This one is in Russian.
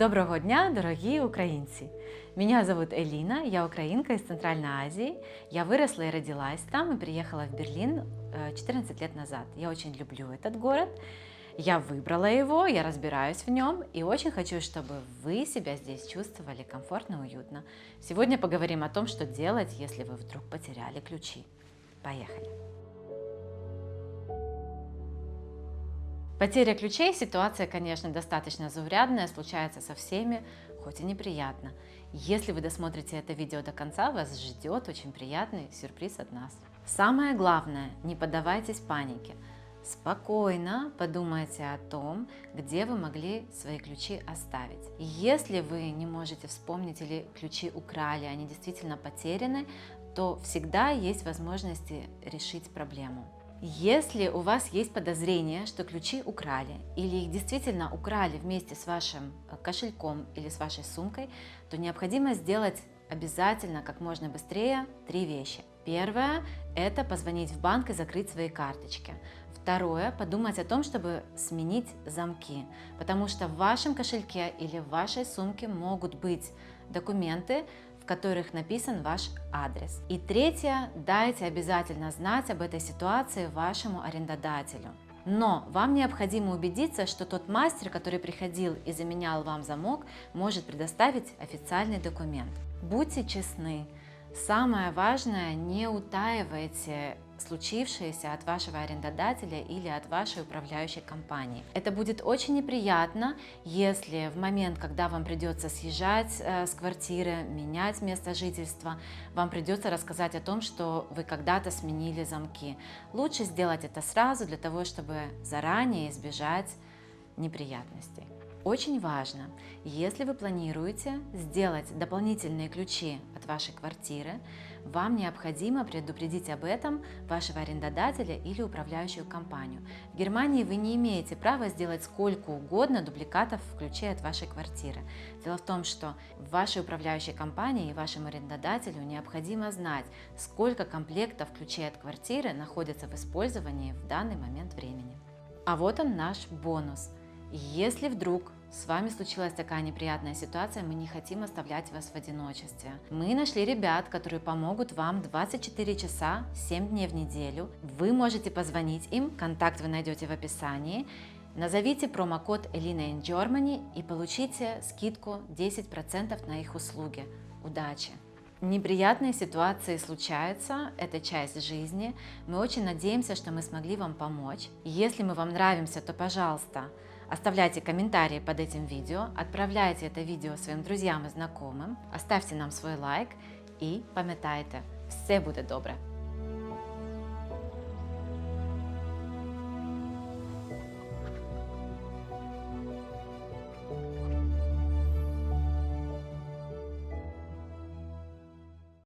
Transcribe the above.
Доброго дня, дорогие украинцы! Меня зовут Элина, я украинка из Центральной Азии. Я выросла и родилась там и приехала в Берлин э, 14 лет назад. Я очень люблю этот город. Я выбрала его, я разбираюсь в нем и очень хочу, чтобы вы себя здесь чувствовали комфортно и уютно. Сегодня поговорим о том, что делать, если вы вдруг потеряли ключи. Поехали! Потеря ключей – ситуация, конечно, достаточно заурядная, случается со всеми, хоть и неприятно. Если вы досмотрите это видео до конца, вас ждет очень приятный сюрприз от нас. Самое главное, не поддавайтесь панике. Спокойно подумайте о том, где вы могли свои ключи оставить. Если вы не можете вспомнить или ключи украли, они действительно потеряны, то всегда есть возможности решить проблему. Если у вас есть подозрение, что ключи украли, или их действительно украли вместе с вашим э, кошельком или с вашей сумкой, то необходимо сделать обязательно как можно быстрее три вещи. Первое – это позвонить в банк и закрыть свои карточки. Второе – подумать о том, чтобы сменить замки, потому что в вашем кошельке или в вашей сумке могут быть документы, в которых написан ваш адрес. И третье, дайте обязательно знать об этой ситуации вашему арендодателю. Но вам необходимо убедиться, что тот мастер, который приходил и заменял вам замок, может предоставить официальный документ. Будьте честны. Самое важное, не утаивайте случившееся от вашего арендодателя или от вашей управляющей компании. Это будет очень неприятно, если в момент, когда вам придется съезжать э, с квартиры, менять место жительства, вам придется рассказать о том, что вы когда-то сменили замки. Лучше сделать это сразу для того, чтобы заранее избежать неприятностей. Очень важно, если вы планируете сделать дополнительные ключи от вашей квартиры, вам необходимо предупредить об этом вашего арендодателя или управляющую компанию. В Германии вы не имеете права сделать сколько угодно дубликатов ключей от вашей квартиры. Дело в том, что в вашей управляющей компании и вашему арендодателю необходимо знать, сколько комплектов ключей от квартиры находятся в использовании в данный момент времени. А вот он наш бонус – если вдруг с вами случилась такая неприятная ситуация, мы не хотим оставлять вас в одиночестве. Мы нашли ребят, которые помогут вам 24 часа, 7 дней в неделю. Вы можете позвонить им, контакт вы найдете в описании. Назовите промокод Elina in Germany и получите скидку 10% на их услуги. Удачи! Неприятные ситуации случаются, это часть жизни. Мы очень надеемся, что мы смогли вам помочь. Если мы вам нравимся, то, пожалуйста, Оставляйте комментарии под этим видео, отправляйте это видео своим друзьям и знакомым, оставьте нам свой лайк і пам'ятайте, все буде добре.